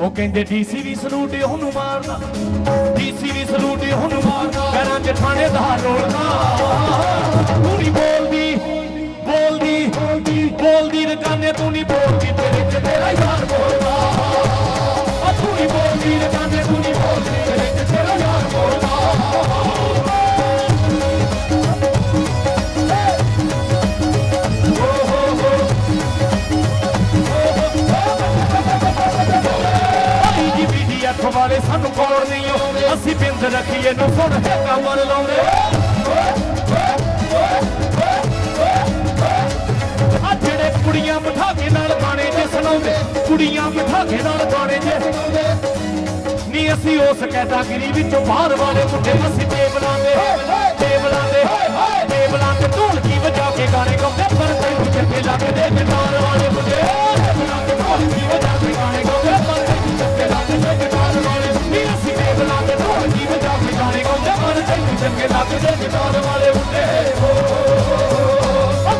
ਉਹ ਕਹਿੰਦੇ ਡੀਸੀ ਵੀ ਸਲੂਟ ਉਹਨੂੰ ਮਾਰਦਾ। ਡੀਸੀ ਵੀ ਸਲੂਟ ਉਹਨੂੰ ਮਾਰਦਾ। ਘਰਾਂ 'ਚ ਥਾਣੇਦਾਰ ਰੋਲਦਾ। ਵਾਲੇ ਸਾਨੂੰ ਕੋਲ ਨਹੀਂ ਓ ਅਸੀਂ ਬਿੰਦ ਰੱਖੀਏ, ਨੂੰ ਸੁਣ ਹੈਗਾ ਮਰ ਲਾਉਂਦੇ। ਆ ਜਿਹੜੇ ਕੁੜੀਆਂ ਬਿਠਾ ਕੇ ਨਾਲ ਗਾਣੇ ਜੇ ਸੁਣਾਉਂਦੇ, ਕੁੜੀਆਂ ਬਿਠਾ ਕੇ ਨਾਲ ਗਾਣੇ ਜੇ। ਨਹੀਂ ਅਸੀਂ ਉਸ ਕੈਟਾਗਰੀ ਵਿੱਚੋਂ ਬਾਹਰ ਵਾਲੇ ਮੁੰਡੇ ਅਸੀਂ ਟੇਬਲਾਂ ਦੇ ਟੇਬਲਾਂ ਦੇ ਟੇਬਲਾਂ ਤੇ ਢੋਲਕੀ ਵਜਾ ਕੇ ਗਾਣੇ ਗਾਉਂਦੇ, ਪਰ ਤੈਨੂੰ ਚੰਗੇ ਲੱਗਦੇ ਗਿਟਾਰ ਵਾਲੇ After this, it's all the one.